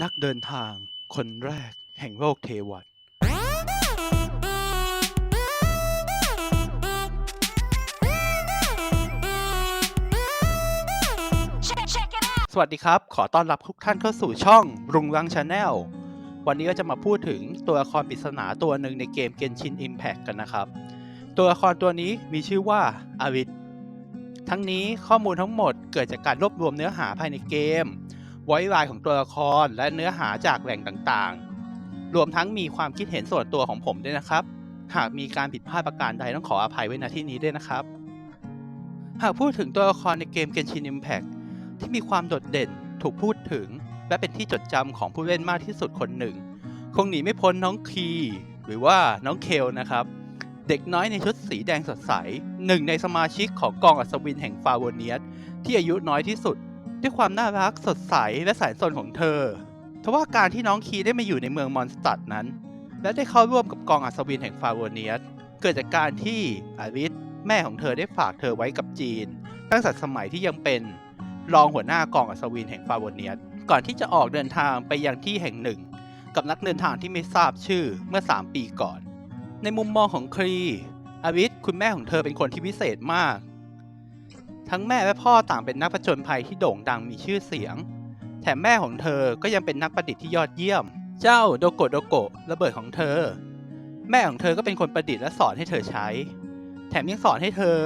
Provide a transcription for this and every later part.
นักเดินทางคนแรกแห่งโลกเทวัตสวัสดีครับ ขอต้อนรับทุกท่านเข้าสู่ช่องรุงรังชาแนล วันนี้ก็จะมาพูดถึงตัวละครปริศนาตัวหนึ่งในเกม Genshin Impact กันนะครับ ตัวละครตัวนี้มีชื่อว่าอาวิททั้งนี้ข้อมูลทั้งหมดเกิดจากการรวบรวมเนื้อหาภายในเกม ไว้ลายของตัวละครและเนื้อหาจากแหล่งต่างๆ รวมทั้งมีความคิดเห็นส่วนตัวของผมด้วยนะครับ หากมีการผิดพลาดประการใดต้องขออภัยไว้ณที่นี้ด้วยนะครับ หากพูดถึงตัวละครในเกม Genshin Impact ที่มีความโดดเด่นถูกพูดถึง และเป็นที่จดจำของผู้เล่นมากที่สุดคนหนึ่ง คงหนีไม่พ้นน้องคีหรือว่าน้องเคลนะครับเด็กน้อยในชุดสีแดงสดใสหนึ่งในสมาชิกของกองอัศวินแห่งฟาโวเนียสที่อายุน้อยที่สุด ด้วยความน่ารักสดใสและสายสนของเธอทว่าการที่น้องคีได้มาอยู่ในเมืองมอนสตัดนั้น และได้เข้าร่วมกับกองอัศวินแห่งฟาโวเนียสเกิดจากการที่อาริสแม่ของเธอได้ฝากเธอไว้กับจีน ตั้งแต่สมัยที่ยังเป็นรองหัวหน้ากองอัศวินแห่งฟาโวเนียสก่อนที่จะออกเดินทางไปยังที่แห่งหนึ่ง กับนักเดินทางที่ไม่ทราบชื่อเมื่อ 3 ปีก่อน ในมุมมองของครีอาวิทคุณแม่ของเธอเป็นคนที่พิเศษมาก ทั้งแม่และพ่อต่างเป็นนักผจญภัยที่โด่งดังมีชื่อเสียง แถมแม่ของเธอก็ยังเป็นนักประดิษฐ์ที่ยอดเยี่ยม เจ้าโดโกโดโกะระเบิดของเธอ แม่ของเธอก็เป็นคนประดิษฐ์และสอนให้เธอใช้ แถมยังสอนให้เธอ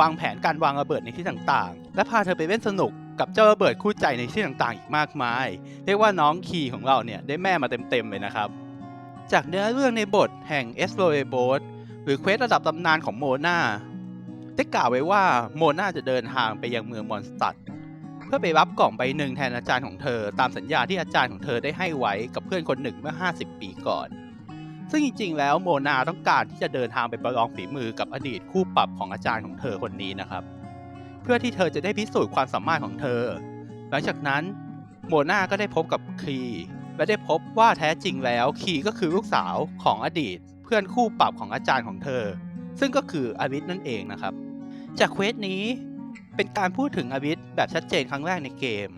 วางแผนการวางระเบิดในที่ต่างๆ และพาเธอไปเล่นสนุกกับเจ้าระเบิดคู่ใจในที่ต่างๆ อีกมากมาย เรียกว่าน้องคีของเราเนี่ยได้แม่มาเต็มๆเลยนะครับ จากเนื้อเรื่องในบทแห่ง e s l o r e b o a t หรือเควสระดับตำนานของโมนา ได้กล่าวไว้ว่าโมนาจะเดินทางไปยังเมืองมอนสตัดเพื่อไปรับกล่องใบหนึ่งแทนอาจารย์ของเธอ ตามสัญญาที่อาจารย์ของเธอได้ให้ไว้กับเพื่อนคนหนึ่งเมื่อ 50 ปีก่อน ซึ่งจริงๆ แล้วโมนาต้องการที่จะเดินทางไปประลองฝีมือกับอดีตคู่ปรับของอาจารย์ของเธอคนนี้นะครับ เพื่อที่เธอจะได้พิสูจน์ความสามารถของเธอ หลังจากนั้นโมนาก็ได้พบกับคีและได้พบว่าแท้จริงแล้วคีก็คือลูกสาวของอดีต เพื่อนคู่ปรับของอาจารย์ของเธอ ซึ่งก็คืออาวิทนั่นเองนะครับ จากเควสนี้เป็นการพูดถึงอาวิทแบบชัดเจนครั้งแรกในเกม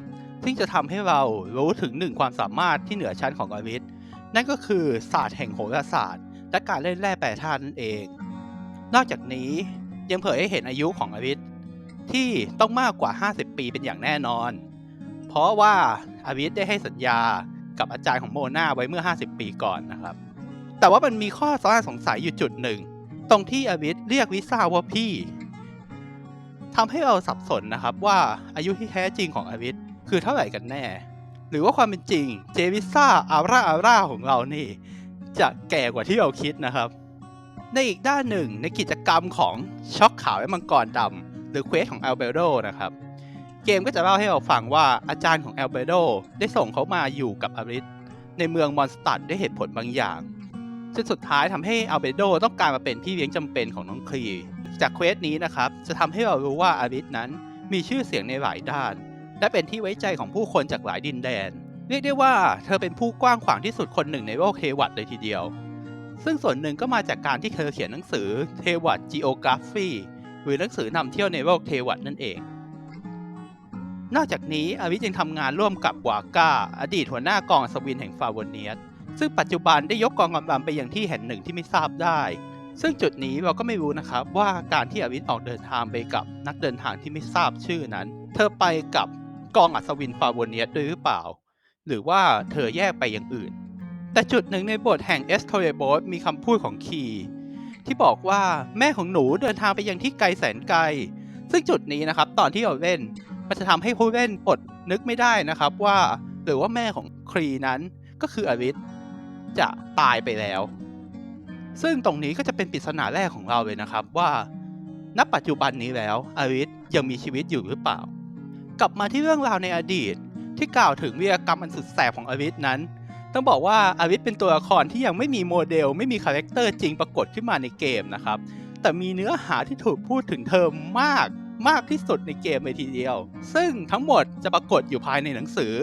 ซึ่งจะทำให้เรารู้ถึงหนึ่งความสามารถที่เหนือชั้นของอาวิทนั่นก็คือศาสตร์แห่งโหราศาสตร์ และการเล่นแร่แปรธาตุนั่นเอง นอกจากนี้ยังเผยให้เห็นอายุของอาวิทที่ต้องมากกว่า 50 ปีเป็นอย่างแน่นอน เพราะว่าอาวิทได้ให้สัญญากับอาจารย์ของโมนาไว้เมื่อ 50 ปีก่อนนะครับ แต่ว่ามันมีข้อสงสัยอยู่จุดหนึ่ง ตรงที่อาวิทเรียกลิซ่าว่าพี่ ทำให้เราสับสนนะครับว่าอายุที่แท้จริงของอาวิทคือเท่าไหร่กันแน่ หรือว่าความเป็นจริงเจวิซ่าอาร่าอาร่าของเรานี่จะแก่กว่าที่เราคิดนะครับ ในอีกด้านหนึ่งในกิจกรรมของช็อกขาวและมังกรดำหรือเควสของแอลเบโดนะครับ เกมก็จะเล่าให้เราฟังว่าอาจารย์ของแอลเบโดได้ส่งเขามาอยู่กับอาริสในเมืองมอนสตัดด้วยเหตุผลบางอย่างจนสุดท้ายทำให้อัลเบโดต้องการมาเป็นพี่เลี้ยงจำเป็นของน้องคลี จากเควสนี้นะครับ จะทำให้เรารู้ว่าอาริสนั้นมีชื่อเสียงในหลายด้าน และเป็นที่ไว้ใจของผู้คนจากหลายดินแดน เรียกได้ว่าเธอเป็นผู้กว้างขวางที่สุดคนหนึ่งในโลกเทวัตเลยทีเดียว ซึ่งส่วนหนึ่งก็มาจากการที่เธอเขียนหนังสือเทวัต Geography หรือหนังสือนำเที่ยวในโลกเทวัตนั่นเอง นอกจากนี้อาวิทยังทำงานร่วมกับวาก้า อดีตหัวหน้ากองอัศวินแห่งฟาวเนียสซึ่งปัจจุบันได้ยกกองกำลังไปยังที่แห่งหนึ่งที่ไม่ทราบได้ ซึ่งจุดนี้เราก็ไม่รู้นะครับว่าการที่อวิทออกเดินทางไปกับนักเดินทางที่ไม่ทราบชื่อนั้น เธอไปกับกองอัศวินฟาโวเนียด้วยหรือเปล่า หรือว่าเธอแยกไปอย่างอื่น แต่จุดหนึ่งในบทแห่งเอสโทเรโบสมีคำพูดของคีที่บอกว่าแม่ของหนูเดินทางไปยังที่ไกลแสนไกล ซึ่งจุดนี้นะครับตอนที่เราเล่นมันจะทำให้ผู้เล่นอดนึกไม่ได้นะครับว่า หรือว่าแม่ของครีนั้นก็คืออวิทจะตายไปแล้ว ซึ่งตรงนี้ก็จะเป็นปริศนาแรกของเราเลยนะครับว่า ณ ปัจจุบันนี้แล้วอวิทยังมีชีวิตอยู่หรือเปล่า กลับมาที่เรื่องราวในอดีต ที่กล่าวถึงวีรกรรมอันสุดแสบของอวิทนั้น ต้องบอกว่าอวิทเป็นตัวละครที่ยังไม่มีโมเดล ไม่มีคาแรคเตอร์จริงปรากฏขึ้นมาในเกมนะครับ แต่มีเนื้อหาที่ถูกพูดถึงเธอมากมากที่สุดในเกมเลยทีเดียว ซึ่งทั้งหมดจะปรากฏอยู่ภายในหนังสือ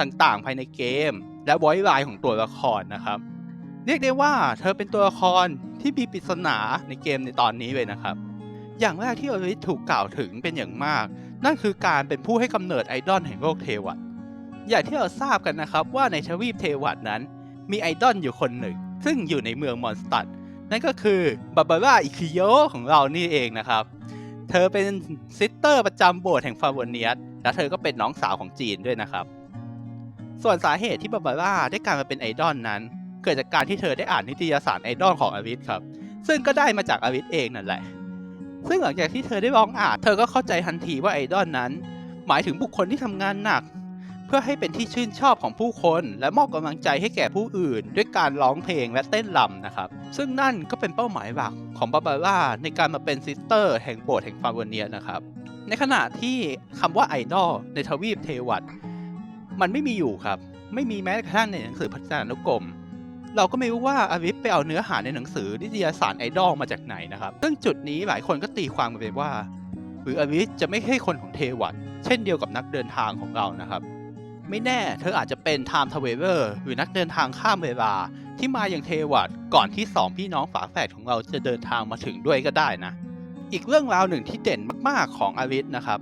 ต่างๆ ภายในเกม และไวท์ไลน์ของตัวละครนะครับ เรียกได้ว่าเธอเป็นตัวละครที่มีปริศนาในเกมในตอนนี้เลยนะครับ อย่างแรกที่อริสถูกกล่าวถึงเป็นอย่างมาก นั่นคือการเป็นผู้ให้กำเนิดไอดอลแห่งโลกเทวัตอย่างที่เราทราบกันนะครับว่าในทวีปเทวัตนั้น มีไอดอลอยู่คนหนึ่ง ซึ่งอยู่ในเมืองมอนสตัดนั่นก็คือบาบาร่าอิคิโยของเรานี่เองนะครับ เธอเป็นซิสเตอร์ประจำโบสถ์แห่งฟาวเนียสและเธอก็เป็นน้องสาวของจีนด้วยนะครับ ส่วนสาเหตุที่บาบาร่าได้กลายมาเป็นไอดอลนั้น เกิดจากการที่เธอได้อ่านนิตยสารไอดอลของอวิสครับ ซึ่งก็ได้มาจากอวิสเองนั่นแหละ ซึ่งหลังจากที่เธอได้ลองอ่าน เธอก็เข้าใจทันทีว่าไอดอลนั้น หมายถึงบุคคลที่ทำงานหนัก เพื่อให้เป็นที่ชื่นชอบของผู้คน และมอบกำลังใจให้แก่ผู้อื่น ด้วยการร้องเพลงและเต้นรำนะครับ ซึ่งนั่นก็เป็นเป้าหมายหลักของบาบาร่าในการมาเป็นซิสเตอร์แห่งโบสถ์แห่งฟาโวเนียนะครับ ในขณะที่คำว่าไอดอลในทวีปเทวัตมันไม่มีอยู่ครับ ไม่มีแม้กระทั่งในหนังสือพัฒนานุกรม เราก็ไม่รู้ว่าอาวิฟไปเอาเนื้อหาในหนังสือนิตยสารไอดอลมาจากไหนนะครับ ซึ่งจุดนี้หลายคนก็ตีความกันไปว่า หรืออาวิฟจะไม่ใช่คนของเทวัตเช่นเดียวกับนักเดินทางของเรานะครับ ไม่แน่เธออาจจะเป็น Time Traveler หรือนักเดินทางข้ามเวลาที่มาอย่างเทวัตก่อนที่สองพี่น้องฝาแฝดของเราจะเดินทางมาถึงด้วยก็ได้นะ อีกเรื่องราวหนึ่งที่เด่นมากๆของอาวิสนะครับ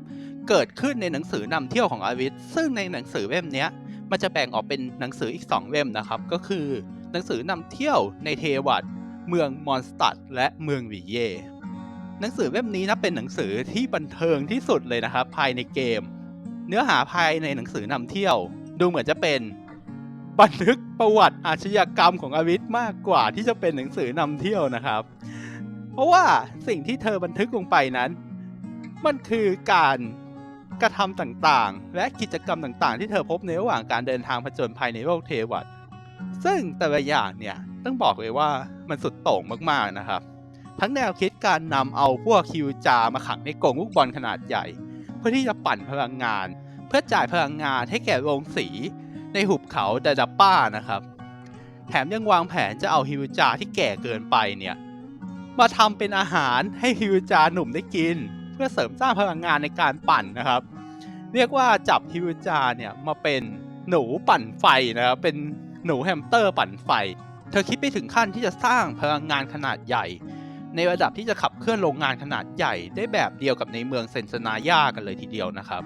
เกิดขึ้นในหนังสือนำเที่ยวของอาวิสซึ่งในหนังสือเล่มนี้มันจะแบ่งออกเป็นหนังสืออีก 2 เล่มนะครับ ก็คือ หนังสือนำเที่ยวในเทวัตเมืองมอนสตัดและเมืองวิเย่หนังสือเล่มนี้นะเป็นหนังสือที่บันเทิงที่สุดเลยนะครับ ภายในเกม เนื้อหาภายในหนังสือนำเที่ยว ดูเหมือนจะเป็นบันทึกประวัติอาชญากรรมของอาวิสมากกว่าที่จะเป็นหนังสือนำเที่ยวนะครับ เพราะว่าสิ่งที่เธอบันทึกลงไปนั้น มันคือการกระทำต่างๆ และกิจกรรมต่างๆ ที่เธอพบในระหว่างการเดินทางผจญภัยในโลกเทวัต ซึ่งแต่ละอย่างเนี่ยต้องบอกเลยว่ามันสุดโต่งมากๆนะครับ ทั้งแนวคิดการนำเอาพวกคิวจามาขังในกรงลูกบอลขนาดใหญ่ เพื่อที่จะปั่นพลังงาน เพื่อจ่ายพลังงานให้แก่โรงสีในหุบเขาดาดาป้านะครับ แถมยังวางแผนจะเอาฮิวจาที่แก่เกินไปเนี่ยมาทำเป็นอาหารให้ฮิวจาหนุ่มได้กิน เพื่อเสริมสร้างพลังงานในการปั่นนะครับ เรียกว่าจับฮิวจาเนี่ยมาเป็นหนูปั่นไฟนะครับเป็น หนูแฮมสเตอร์ปั่นไฟ เธอคิดไปถึงขั้นที่จะสร้างพลังงานขนาดใหญ่ ในระดับที่จะขับเคลื่อนโรงงานขนาดใหญ่ได้แบบเดียวกับในเมืองเซนสนายากันเลยทีเดียวนะครับ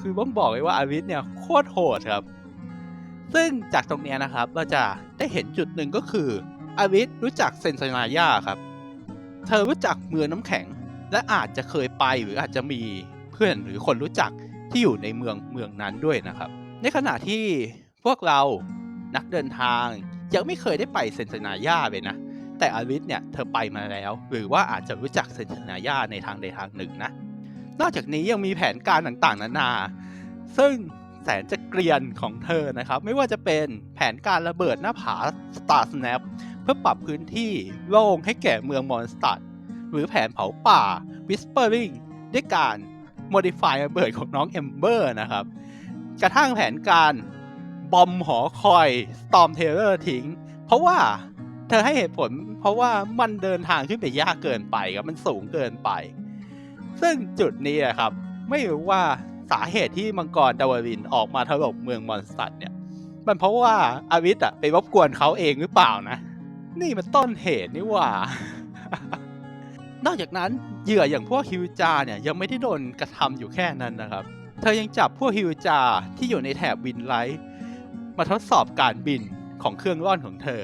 คือต้องบอกเลยว่าอาวิสเนี่ยโคตรโหดครับ ซึ่งจากตรงนี้นะครับเราจะได้เห็นจุดหนึ่งก็คืออาวิสรู้จักเซนสนายาครับ เธอรู้จักเมืองน้ำแข็ง และอาจจะเคยไปหรืออาจจะมีเพื่อนหรือคนรู้จักที่อยู่ในเมืองเมืองนั้นด้วยนะครับ ในขณะที่ พวกเรานักเดินทางยังไม่เคยได้ไปเซนสนาย่าเลยนะ แต่อาวิสเนี่ยเธอไปมาแล้ว หรือว่าอาจจะรู้จักเซนสนาย่าในทางใดทางหนึ่งนะ นอกจากนี้ยังมีแผนการต่างๆ นานา ซึ่งแสนจะเกรียนของเธอนะครับ ไม่ว่าจะเป็นแผนการระเบิดหน้าผา Star Snap เพื่อปรับพื้นที่โล่งให้แก่เมืองมอนสตัดหรือแผนเผาป่า Whispering ด้วยการ modify ระเบิดของน้องเอมเบอร์นะครับ กระทั่งแผนการ บอมหอคอย Storm Terror ทิ้ง เพราะว่าเธอให้เหตุผล เพราะว่ามันเดินทางขึ้นไปยากเกินไปครับมันสูงเกินไป ซึ่งจุดนี้อะครับ ไม่รู้ว่าสาเหตุที่มังกรดาวรินออกมาถล่มเมืองมอนสตัดเนี่ย มันเพราะว่าอาวิสอะไปรบกวนเขาเองหรือเปล่านะ นี่มันต้นเหตุนี่ว่า นอกจากนั้นเหยื่ออย่างพวกฮิวจาเนี่ยยังไม่ได้โดนกระทำอยู่แค่นั้นนะครับ เธอยังจับพวกฮิวจาที่อยู่ในแถบวินไลท์ มาทดสอบการบินของเครื่องร่อนของเธอ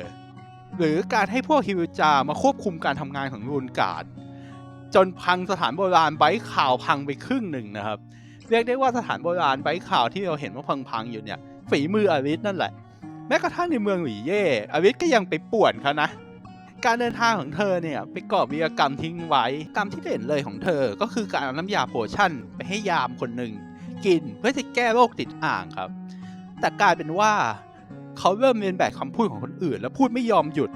หรือการให้พวกฮิวจามาควบคุมการทำงานของรูนการ์ดจนพังสถานโบราณไบข่าวพังไปครึ่งหนึ่งนะครับ เรียกได้ว่าสถานโบราณไบข่าวที่เราเห็นว่าพังๆอยู่เนี่ยฝีมืออาวิสนั่นแหละ แม้กระทั่งในเมืองหลีเย่อาวิสก็ยังไปป่วนเขานะการเดินทางของเธอเนี่ยไปก่อวีรกรรมทิ้งไว้ กรรมที่เด่นเลยของเธอ ก็คือการเอาน้ำยาโพชั่นไปให้ยามคนหนึ่งกินเพื่อจะแก้โรคติดอ่างครับ แต่กลายเป็นว่าเขาเริ่มเรียนแบบคำพูดของคนอื่น แล้วพูดไม่ยอมหยุด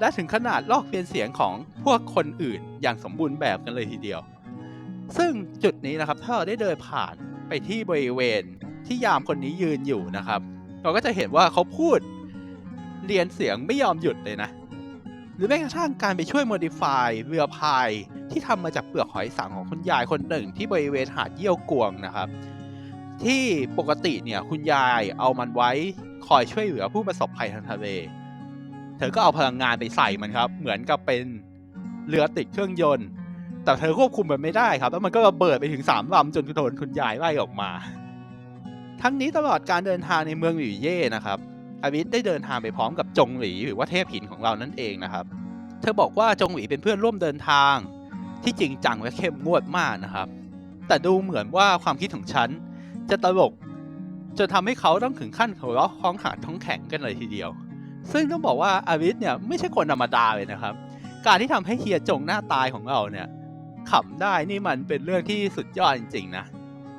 และถึงขนาดลอกเลียนเสียงของพวกคนอื่นอย่างสมบูรณ์แบบกันเลยทีเดียว ซึ่งจุดนี้นะครับถ้าเราได้เดินผ่านไปที่บริเวณที่ยามคนนี้ยืนอยู่นะครับ เราก็จะเห็นว่าเขาพูดเรียนเสียงไม่ยอมหยุดเลยนะ หรือแม้กระทั่งการไปช่วย modify เรือพายที่ทำมาจากเปลือกหอยสังของคุณยายคนหนึ่งที่บริเวณหาดเยี่ยวกวงนะครับ ที่ปกติเนี่ยคุณยายเอามันไว้คอยช่วยเหลือผู้ประสบภัยทางทะเล เธอก็เอาพลังงานไปใส่มันครับ เหมือนกับเป็นเรือติดเครื่องยนต์ แต่เธอควบคุมมันไม่ได้ครับ แล้วมันก็ระเบิดไปถึงสามลำจนโดนคุณยายไล่ออกมา ทั้งนี้ตลอดการเดินทางในเมืองหลี่เย่นะครับ อาวิทได้เดินทางไปพร้อมกับจงหลีหรือว่าเทพหินของเรานั่นเองนะครับ เธอบอกว่าจงหลีเป็นเพื่อนร่วมเดินทางที่จริงจังและเข้มงวดมากนะครับ แต่ดูเหมือนว่าความคิดของฉัน จะตลกจนทำให้เขาต้องถึงขั้นหัวเราะท้องขาดท้องแข็งกันเลยทีเดียว ซึ่งต้องบอกว่าอาวิทเนี่ยไม่ใช่คนธรรมดาเลยนะครับ การที่ทำให้เฮียจงหน้าตายของเราเนี่ยขำได้นี่มันเป็นเรื่องที่สุดยอดจริงๆนะ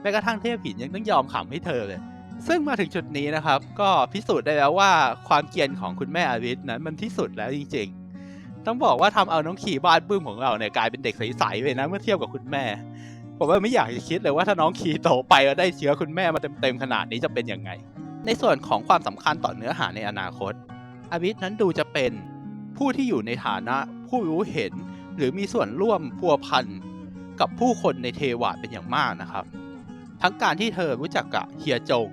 แม้กระทั่งเทพหินยังต้องยอมขำให้เธอเลย ซึ่งมาถึงจุดนี้นะครับ ก็พิสูจน์ได้แล้วว่าความเกรียนของคุณแม่อาวิทนั้นมันที่สุดแล้วจริง ๆ ต้องบอกว่าทำเอาน้องขี่บ้านปื้มของเราเนี่ยกลายเป็นเด็กใสๆเลยนะเมื่อเทียบกับคุณแม่ ผมว่าไม่อยากจะคิดเลยว่าถ้าน้องคีโตไปแล้วได้เชื้อคุณแม่มาเต็มๆขนาดนี้จะเป็นยังไง ในส่วนของความสำคัญต่อเนื้อหาในอนาคตอาวิทนั้นดูจะเป็นผู้ที่อยู่ในฐานะผู้รู้เห็น หรือมีส่วนร่วมพัวพันกับผู้คนในเทวาเป็นอย่างมากนะครับ ทั้งการที่เธอรู้จักกับเฮียจง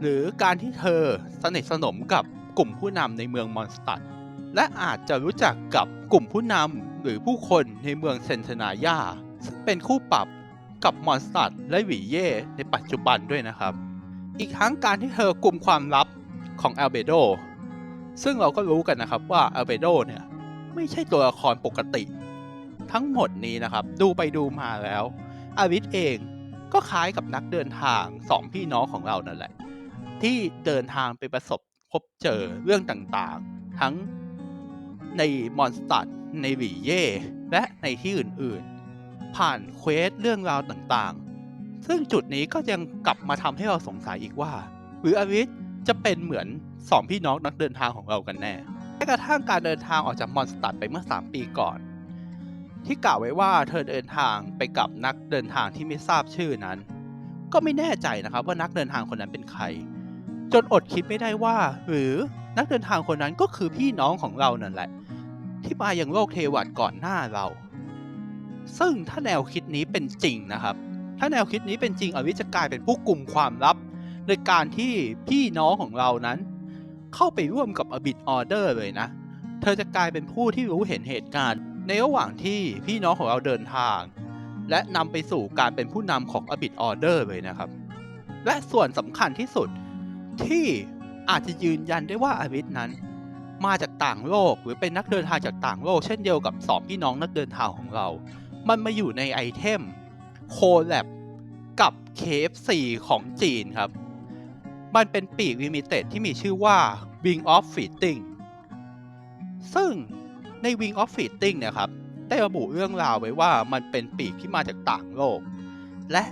หรือการที่เธอสนิทสนมกับกลุ่มผู้นำในเมืองมอนสตัดและอาจจะรู้จักกับกลุ่มผู้นำหรือผู้คนในเมืองเซนเทนายา ซึ่งเป็นคู่ปรับกับมอนสตัดและหวีเย่ในปัจจุบันด้วยนะครับ อีกทั้งการที่เธอกลุ่มความลับของอัลเบโดซึ่งเราก็รู้กันนะครับว่าอัลเบโดเนี่ยไม่ใช่ตัวละครปกติ ทั้งหมดนี้นะครับดูไปดูมาแล้วอาวิทเองก็คล้ายกับนักเดินทางสองพี่น้องของเรานั่นแหละ ที่เดินทางไปประสบพบเจอเรื่องต่างๆ ทั้งในมอนสตัดในหวีเย่และในที่อื่นๆ ผ่านเควสเรื่องราวต่างๆ ซึ่งจุดนี้ก็ยังกลับมาทำให้เราสงสัยอีกว่า หรืออวิทจะเป็นเหมือนสองพี่น้องนักเดินทางของเรากันแน่แม้กระทั่งการเดินทางออกจากมอนสตัดไปเมื่อ 3 ปีก่อน ที่กล่าวไว้ว่าเธอเดินทางไปกับนักเดินทางที่ไม่ทราบชื่อนั้น ก็ไม่แน่ใจนะครับว่านักเดินทางคนนั้นเป็นใคร จนอดคิดไม่ได้ว่า หรือนักเดินทางคนนั้นก็คือพี่น้องของเรานั่นแหละ ที่มาอย่างโลกเทวัตก่อนหน้าเรา ซึ่งถ้าแนวคิดนี้เป็นจริงนะครับ ถ้าแนวคิดนี้เป็นจริงอวิชจะกลายเป็นผู้กลุ่มความลับในการที่พี่น้องของเรานั้น เข้าไปร่วมกับอบิดออเดอร์เลยนะ เธอจะกลายเป็นผู้ที่รู้เห็นเหตุการณ์ ในระหว่างที่พี่น้องของเราเดินทาง และนำไปสู่การเป็นผู้นำของอบิดออเดอร์เลยนะครับ และส่วนสำคัญที่สุดที่อาจจะยืนยันได้ว่าอวิทนั้นมาจากต่างโลกหรือเป็นนักเดินทางจากต่างโลก เช่นเดียวกับสองพี่น้องนักเดินทางของเรา มันมาอยู่ในไอเทมโคแลบกับ KFC ของจีนครับ มันเป็นปีกลิมิเต็ดที่มีชื่อว่า Wing of Feeding ซึ่งใน Wing of Feeding เนี่ยครับ ได้ระบุเรื่องราวไว้ว่ามันเป็นปีกที่มาจากต่างโลก และ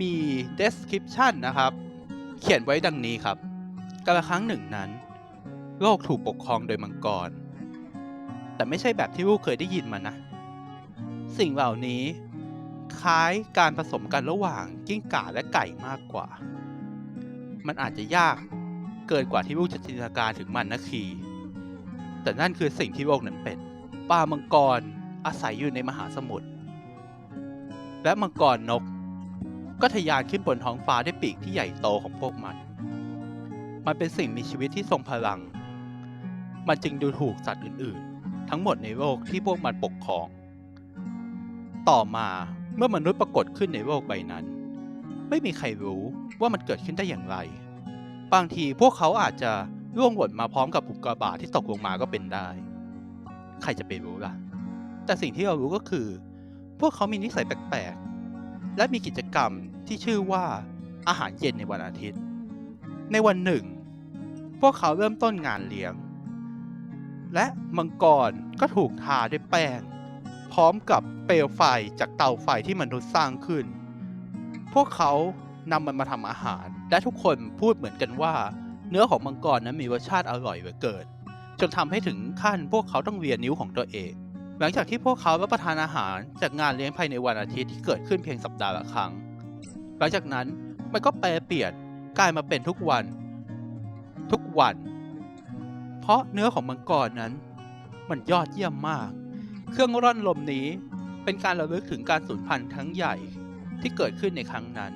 มี description นะครับ เขียนไว้ดังนี้ครับกาลครั้งหนึ่งนั้น โลกถูกปกครองโดยมังกร แต่ไม่ใช่แบบที่ลูกเคยได้ยินมานะ สิ่งเหล่านี้คล้ายการผสมกันระหว่างกิ้งก่าและไก่มากกว่า มันอาจจะยากเกินกว่าที่ลูกจะจินตนาการถึงมันนะคีแต่นั่นคือสิ่งที่โลกนั้นเป็นปลามังกรอาศัยอยู่ในมหาสมุทรและมังกรนก ก็ทะยานขึ้นบนท้องฟ้าด้วยปีกที่ใหญ่โตของพวกมัน มันเป็นสิ่งมีชีวิตที่ทรงพลัง มันจึงดูถูกสัตว์อื่น ๆ ทั้งหมดในโลกที่พวกมันปกครอง ต่อมาเมื่อมนุษย์ปรากฏขึ้นในโลกใบนั้น ไม่มีใครรู้ว่ามันเกิดขึ้นได้อย่างไร บางทีพวกเขาอาจจะร่วงหล่นมาพร้อมกับอุกกาบาตที่ตกลงมาก็เป็นได้ ใครจะไปรู้ล่ะ แต่สิ่งที่เรารู้ก็คือ พวกเขามีนิสัยแปลกๆ และมีกิจกรรมที่ชื่อว่าอาหารเย็นในวันอาทิตย์ ในวันหนึ่ง พวกเขาเริ่มต้นงานเลี้ยง และมังกรก็ถูกทาด้วยแป้ง พร้อมกับเปลวไฟจากเตาไฟที่มนุษย์สร้างขึ้น พวกเขานำมันมาทำอาหาร และทุกคนพูดเหมือนกันว่า เนื้อของมังกรนั้นมีรสชาติอร่อยเหลือเกินจนทำให้ถึงขั้นพวกเขาต้องเวียนนิ้วของตัวเอง หลังจากที่พวกเขารับประทานอาหารจากงานเลี้ยงภายในวันอาทิตย์ที่เกิดขึ้นเพียงสัปดาห์ละครั้ง หลังจากนั้นมันก็แปรเปลี่ยนกลายมาเป็นทุกวัน ทุกวัน เพราะเนื้อของมังกรนั้น มันยอดเยี่ยมมาก เครื่องร่อนลมนี้เป็นการระลึกถึงการสูญพันธุ์ครั้งใหญ่ที่เกิดขึ้นในครั้งนั้น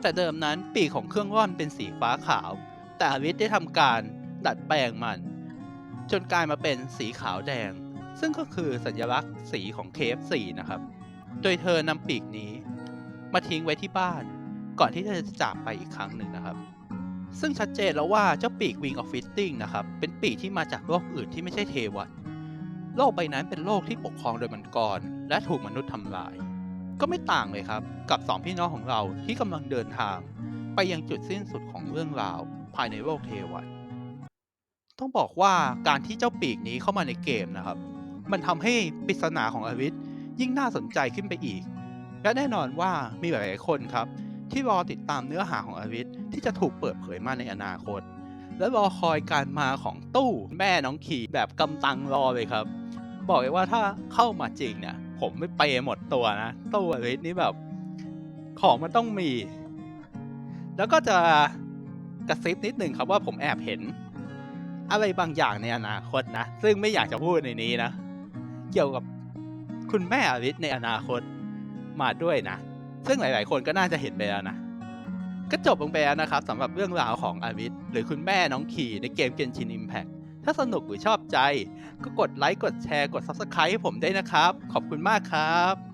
แต่เดิมนั้นปีกของเครื่องร่อนเป็นสีฟ้าขาว แต่อวิทได้ทำการดัดแปลงมัน จนกลายมาเป็นสีขาวแดง ซึ่งก็คือสัญลักษณ์สีของ KFC นะครับ โดยเธอนำปีกนี้ มาทิ้งไว้ที่บ้าน ก่อนที่เธอจะจากไปอีกครั้งหนึ่งนะครับ ซึ่งชัดเจนแล้วว่าเจ้าปีก Wing of Fitting นะครับ เป็นปีกที่มาจากโลกอื่นที่ไม่ใช่เทวัน โลกใบนั้นเป็นโลกที่ปกครองโดยมังกร และถูกมนุษย์ทำลาย ก็ไม่ต่างเลยครับ กับสองพี่น้องของเราที่กำลังเดินทาง ไปยังจุดสิ้นสุดของเรื่องราว ภายในโลกเทวันต้องบอกว่าการที่เจ้าปีกนี้เข้ามาในเกมนะครับ มันทำให้ปริศนาของอวิทยิ่งน่าสนใจขึ้นไปอีก และแน่นอนว่ามีหลายๆคนครับ ที่รอติดตามเนื้อหาของอวิทที่จะถูกเปิดเผยมาในอนาคต และรอคอยการมาของตู้แม่น้องขี่แบบกำตังรอเลยครับ บอกเลยว่าถ้าเข้ามาจริงเนี่ย ผมไม่เปหมดตัวนะ ตู้อวิทนี่แบบ ของมันต้องมี แล้วก็จะกระซิบนิดหนึ่งครับว่าผมแอบเห็น อะไรบางอย่างในอนาคตนะ ซึ่งไม่อยากจะพูดในนี้นะ เกี่ยวกับคุณแม่อลิสในอนาคตมาด้วยนะ ซึ่งหลาย ๆ คนก็น่าจะเห็นไปแล้วนะ ก็จบลงไปแล้วนะครับสำหรับเรื่องราวของอลิสหรือคุณแม่น้องขี่ในเกมเกนชินอิมแพ t ถ้าสนุกหรือชอบใจ ก็กดไลค์กดแชร์กด Subscribe ให้ผมได้นะครับ ขอบคุณมากครับ